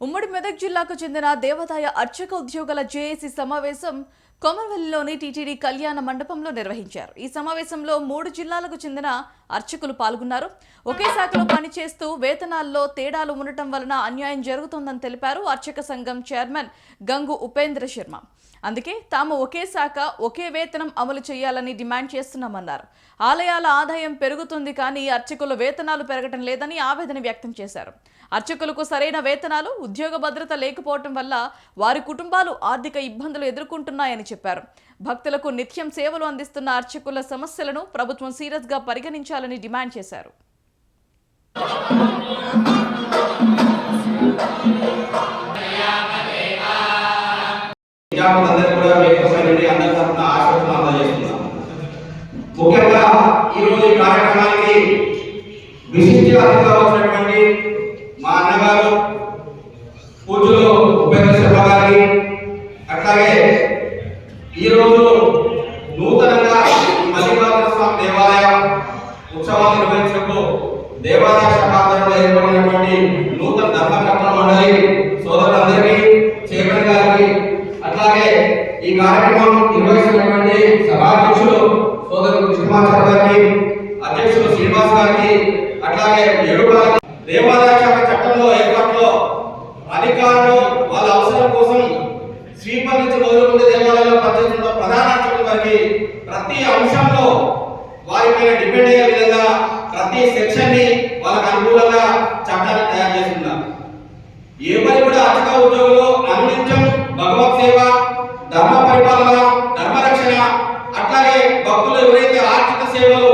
ఉమ్మడి మెదక్ జిల్లాకు చెందిన దేవాదాయ అర్చక ఉద్యోగుల జేఏసీ సమావేశం కొమరవెల్లిలోని టీటీడీ కళ్యాణ మండపంలో నిర్వహించారు. ఈ సమావేశంలో మూడు జిల్లాలకు చెందిన అర్చకులు పాల్గొన్నారు. ఒకే శాఖలో పనిచేస్తూ వేతనాల్లో తేడాలు ఉండటం వలన అన్యాయం జరుగుతోందని తెలిపారు అర్చక సంఘం చైర్మన్ గంగు ఉపేంద్ర శర్మ. అందుకే తాము ఒకే శాఖ ఒకే వేతనం అమలు చేయాలని డిమాండ్ చేస్తున్నామన్నారు. ఆలయాల ఆదాయం పెరుగుతుంది కానీ అర్చకుల వేతనాలు పెరగటం లేదని ఆవేదన వ్యక్తం చేశారు. అర్చకులకు సరైన వేతనాలు ఉద్యోగ భద్రత లేకపోవటం వల్ల వారి కుటుంబాలు ఆర్థిక ఇబ్బందులు ఎదుర్కొంటున్నాయని చెప్పారు. భక్తులకు నిత్యం సేవలు అందిస్తున్న అర్చకుల సమస్యలను ప్రభుత్వం సీరియస్గా పరిగణించాలని డిమాండ్ చేశారు. ముఖ్యంగా ఈ కార్యక్రమానికి విశిష్ట అతిథిగా వచ్చినటువంటి మా అన్నగారు పూజలు ఉపేంద్ర శర్మ గారికి అట్లాగే ఈ రోజు నూతనంగా ఈ మల్లికార్జున స్వామి దేవాలయం ఉత్సవాలు నిర్వహించకు దేవాలయ శాఖ ఆధ్వర్యంలో ఏర్పడినటువంటి నూతన ధర్మకర్తల మండలి సోదరులందరికీ చైర్మన్ గారికి అట్లాగే ఈ కార్యక్రమం నిర్వహిస్తున్నటువంటి సభాధ్యక్షులు సోదరుడు కృష్ణమాచార్య గారికి అధ్యక్షులు శ్రీనివాస్ గారికి అట్లాగే ఏడుగుల దేవాలయ శాఖ చట్టంలో ఏర్పాటులో అధికారులు వాళ్ళ అవసరం కోసం స్వీపర్ నుంచి దేవాలయం. పద్ధతి ప్రధాన అర్చకుల వారికి ప్రతి అంశంలో వారి పైన డిపెండ్ అయ్యే విధంగా ప్రతి సెక్షన్ని వాళ్ళకి అనుకూలంగా చట్టాన్ని తయారు చేస్తున్నారు. ఎవరి కూడా అర్చక ఉద్యోగులు అనునిత్యం భగవత్ సేవ ధర్మ పరిపాలన ధర్మ రక్షణ అట్లాగే భక్తులు ఎవరైతే ఆర్థిక సేవలో